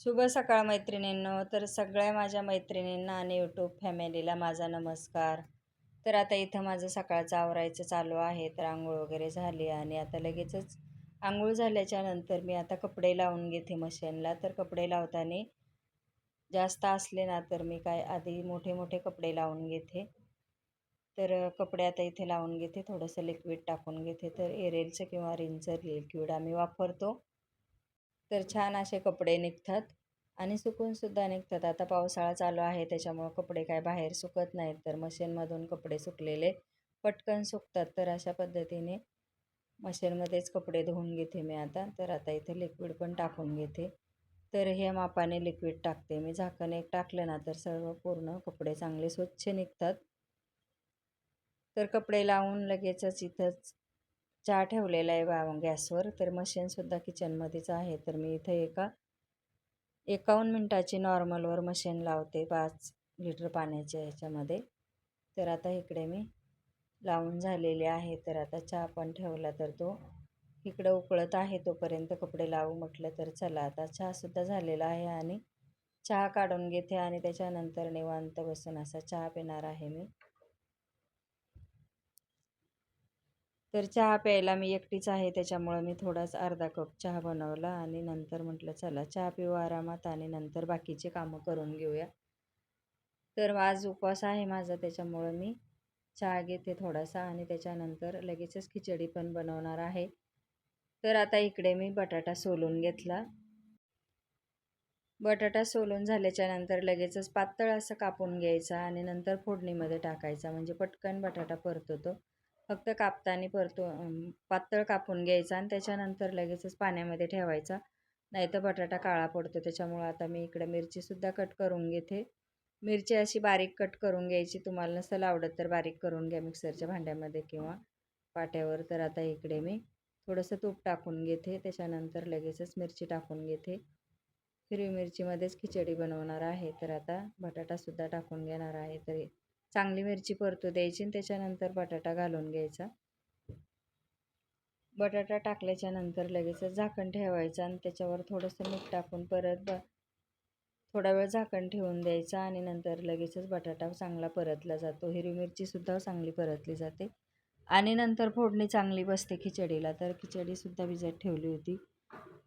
शुभ सकाळ मैत्रिणींनो. तर सगळ्या माझ्या मैत्रिणींना आणि यूट्यूब फॅमिलीला माझा नमस्कार. तर आता इथं माझं सकाळचं आवरायचं चालू आहे. तर आंघोळ वगैरे झाली आणि आता लगेचच आंघोळ झाल्याच्यानंतर मी आता कपडे लावून घेते मशीनला. तर कपडे लावताना जास्त असले ना तर मी काय आधी मोठे मोठे कपडे लावून घेते. तर कपडे आता इथे लावून घेते. थोडंसं लिक्विड टाकून घेते. तर एरेलचं किंवा रिनचं लिक्विड आम्ही वापरतो. तर छान असे कपडे निघतात आणि सुकूनसुद्धा निघतात. आता पावसाळा चालू आहे त्याच्यामुळं कपडे काय बाहेर सुकत नाहीत. तर मशीनमधून कपडे सुकलेले पटकन सुकतात. तर अशा पद्धतीने मशीनमध्येच कपडे धुवून घेते मी आता. तर आता इथे लिक्विड पण टाकून घेते. तर हे मापाने लिक्विड टाकते. मी झाकण एक टाकलं ना तर सर्व पूर्ण कपडे चांगले स्वच्छ निघतात. तर कपडे लावून लगेचच इथंच चहा ठेवलेला आहे बा गॅसवर तर मशीनसुद्धा किचनमध्येच आहे. तर मी इथं एका एकावन्न मिनटाची नॉर्मलवर मशीन लावते पाच लिटर पाण्याच्या ह्याच्यामध्ये तर आता इकडे मी लावून झालेले आहे. तर आता चहा पण ठेवला तर तो इकडं उकळत आहे तोपर्यंत कपडे लावू म्हटलं तर चला. आता चहासुद्धा झालेला आहे आणि चहा काढून घेते आणि त्याच्यानंतर निवांत बसून असा चहा पिणार आहे मी. तर चहा प्यायला मी एकटीच आहे त्याच्यामुळं मी थोडाच अर्धा कप चहा बनवला आणि नंतर म्हटलं चला चहा पिऊ आरामात आणि नंतर बाकीचे कामं करून घेऊया. तर आज उपवास आहे माझा त्याच्यामुळं मी चहा घेते थोडासा आणि त्याच्यानंतर लगेचच खिचडी पण बनवणार आहे. तर आता इकडे मी बटाटा सोलून घेतला. बटाटा सोलून झाल्याच्यानंतर लगेचच पातळ असं कापून घ्यायचा आणि नंतर फोडणीमध्ये टाकायचा. म्हणजे पटकन बटाटा परतो तो फक्त कापताना परतो पातळ कापून घ्यायचा आणि त्याच्यानंतर लगेचच पाण्यामध्ये ठेवायचा. नाही तर बटाटा काळा पडतो त्याच्यामुळं आता मी इकडे मिरचीसुद्धा कट करून घेते. मिरची अशी बारीक कट करून घ्यायची तुम्हाला नसेल आवडत तर बारीक करून घ्या मिक्सरच्या भांड्यामध्ये किंवा पाट्यावर. तर आता इकडे मी थोडंसं तूप टाकून घेते त्याच्यानंतर लगेचच मिरची टाकून घेते. हिरवी मिरचीमध्येच खिचडी बनवणार आहे तर आता बटाटासुद्धा टाकून घेणार आहे तरी चांगली मिरची परतू द्यायची आणि त्याच्यानंतर बटाटा घालून घ्यायचा. बटाटा टाकल्याच्या नंतर लगेच झाकण ठेवायचं आणि त्याच्यावर थोडंसं मीठ टाकून परत ब थोडा वेळ झाकण ठेवून द्यायचा आणि नंतर लगेचच बटाटा चांगला परतला जातो. हिरवी मिरचीसुद्धा चांगली परतली जाते. आणि नंतर फोडणी चांगली बसते खिचडीला तर खिचडीसुद्धा भिजत ठेवली होती.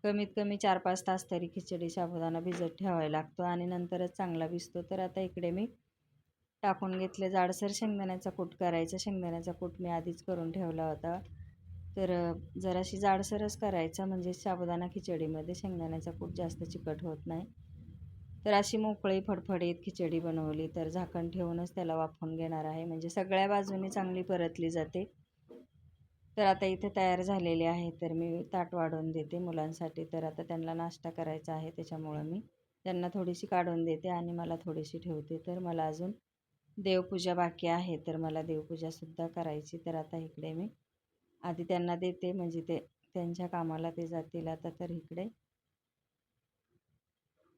कमीत कमी चार पाच तास तरी खिचडी साबुदाणा भिजत ठेवायला लागतो आणि नंतरच चांगला भिजतो. तर आता इकडे मी टाकून घेतले. जाडसर शेंगदाण्याचा कूट करायचा. शेंगदाण्याचा कूट मी आधीच करून ठेवला होता. तर जराशी जाडसरच करायचा. म्हणजे साबुदाणा खिचडीमध्ये शेंगदाण्याचा कूट जास्त चिकट होत नाही. तर अशी मोकळी फडफडीत खिचडी बनवली. तर झाकण ठेवूनच त्याला वाफवून घेणार आहे. म्हणजे सगळ्या बाजूनी चांगली परतली जाते. तर आता इथे तयार झालेली आहे. तर मी ताट वाढवून देते मुलांसाठी. तर आता त्यांना नाश्ता करायचा आहे. त्याच्यामुळं मी त्यांना थोडीशी काढून देते आणि मला थोडीशी ठेवते. तर मला अजून देवपूजा बाकी आहे तर मला देवपूजासुद्धा करायची. तर आता इकडे मी आधी त्यांना देते म्हणजे ते त्यांच्या कामाला ते जातील. आता तर इकडे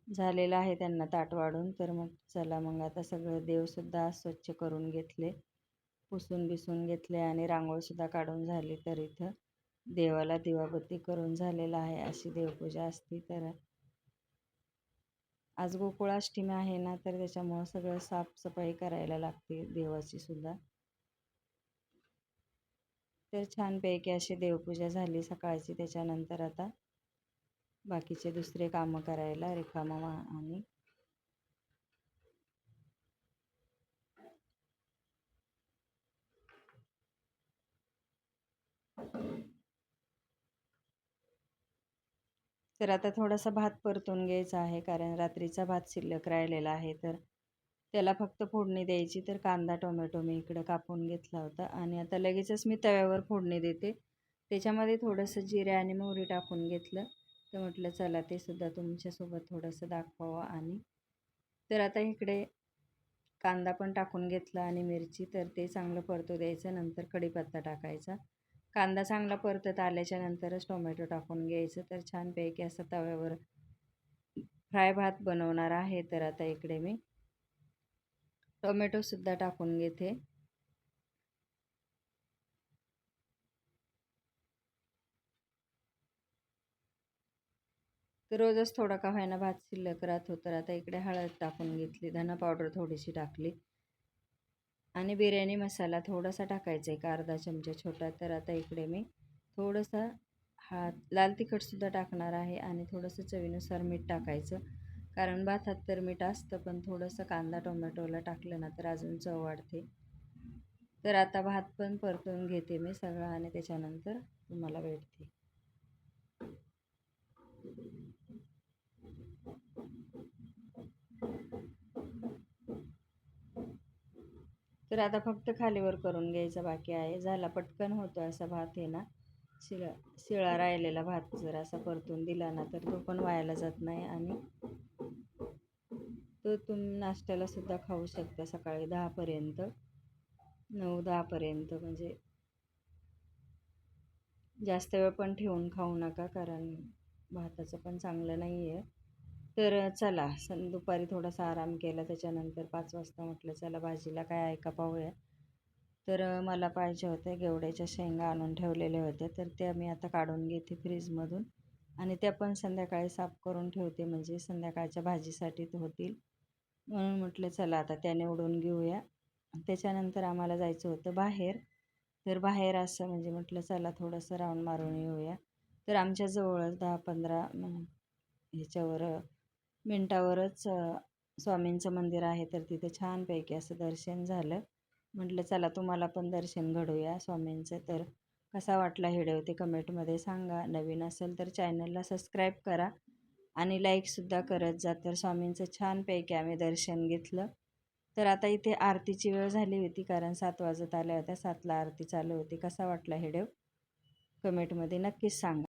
झालेलं आहे त्यांना ताट वाढून. तर मग चला मग आता सगळं देवसुद्धा स्वच्छ करून घेतले पुसून बिसून घेतले आणि रांगोळसुद्धा काढून झाली. तर इथं देवाला दिवाबत्ती करून झालेला आहे. अशी देवपूजा असती तर आज गोकुळाष्टमी आहे ना तर त्याच्यामुळं सगळं साफसफाई करायला लागते देवाची सुद्धा. तर छानपैकी अशी देवपूजा झाली सकाळची त्याच्यानंतर आता बाकीचे दुसरे कामं करायला रिकामा आणि तर आता थोडासा भात परतून घ्यायचा आहे कारण रात्रीचा भात शिल्लक राहिलेला आहे. तर त्याला फक्त फोडणी द्यायची तर कांदा टोमॅटो मी इकडं कापून घेतला होता. आणि आता लगेचच मी तव्यावर फोडणी देते. त्याच्यामध्ये थोडंसं जिरे आणि मोहरी टाकून घेतलं. तर म्हटलं चला ते सुद्धा तुमच्यासोबत थोडंसं दाखवावं आणि तर आता इकडे कांदा पण टाकून घेतला आणि मिरची तर ते चांगलं परतू द्यायचं. नंतर कढीपत्ता टाकायचा. कांदा चांगला परतत आल्याच्या नंतरच टोमॅटो टाकून घ्यायचं. तर छानपैकी असं तव्यावर फ्राय भात बनवणार आहे. तर आता इकडे मी टोमॅटोसुद्धा टाकून घेते. तर रोजच थोडा का व्हायना भात शिल्लक राहत. होतं तर आता इकडे हळद टाकून घेतली. धना पावडर थोडीशी टाकली. आणि बिर्याणी मसाला थोडासा टाकायचा एक अर्धा चमचा छोटा. तर आता इकडे मी थोडंसं हा लाल तिखटसुद्धा टाकणार आहे आणि थोडंसं चवीनुसार मीठ टाकायचं. कारण भातात तर मीठ असतं पण थोडंसं कांदा टोमॅटोला टाकलं ना तर अजून चव वाढते. तर आता भात पण परतून घेते मी सगळं आणि त्याच्यानंतर तुम्हाला भेट तर आता फक्त खालीवर करून घ्यायचा बाकी आहे. झाला पटकन होतो असा भात आहे ना. शिळा शिळा राहिलेला भात जर असा परतून दिला ना तर तो पण वायाला जात नाही आणि तो तुम्ही नाश्त्याला सुद्धा खाऊ शकता सकाळी दहापर्यंत नऊ दहापर्यंत म्हणजे जास्त वेळ पण ठेवून खाऊ नका कारण भाताचं पण चांगलं नाही आहे तर चला सं दुपारी थोडासा आराम केला. त्याच्यानंतर पाच वाजता म्हटलं चला भाजीला काय ऐका पाहूया. तर मला पाहिजे होते गेवड्याच्या शेंगा आणून ठेवलेल्या होत्या तर त्या मी आता काढून घेते फ्रीजमधून. आणि त्या पण संध्याकाळी साफ करून ठेवते. म्हणजे संध्याकाळच्या भाजीसाठी होतील. म्हणून म्हटलं चला आता त्या निवडून घेऊया. त्याच्यानंतर आम्हाला जायचं होतं बाहेर. तर बाहेर असं म्हणजे म्हटलं चला थोडंसं राऊंड मारून येऊया. तर आमच्या जवळच दहा पंधरा ह्याच्यावर मिनटावरच स्वामींचं मंदिर आहे तर तिथे छानपैकी असं दर्शन झालं. म्हटलं चला तुम्हाला पण दर्शन घडूया स्वामींचं. तर कसा वाटला व्हिडिओ ते कमेंटमध्ये सांगा. नवीन असेल तर चॅनलला सबस्क्राईब करा आणि लाईकसुद्धा करत जा. तर स्वामींचं छानपैकी आम्ही दर्शन घेतलं. तर आता इथे आरतीची वेळ झाली होती कारण सात वाजत आल्या होत्या. सातला आरती चालू होती. कसा वाटला व्हिडिओ? कमेंटमध्ये नक्कीच सांगा.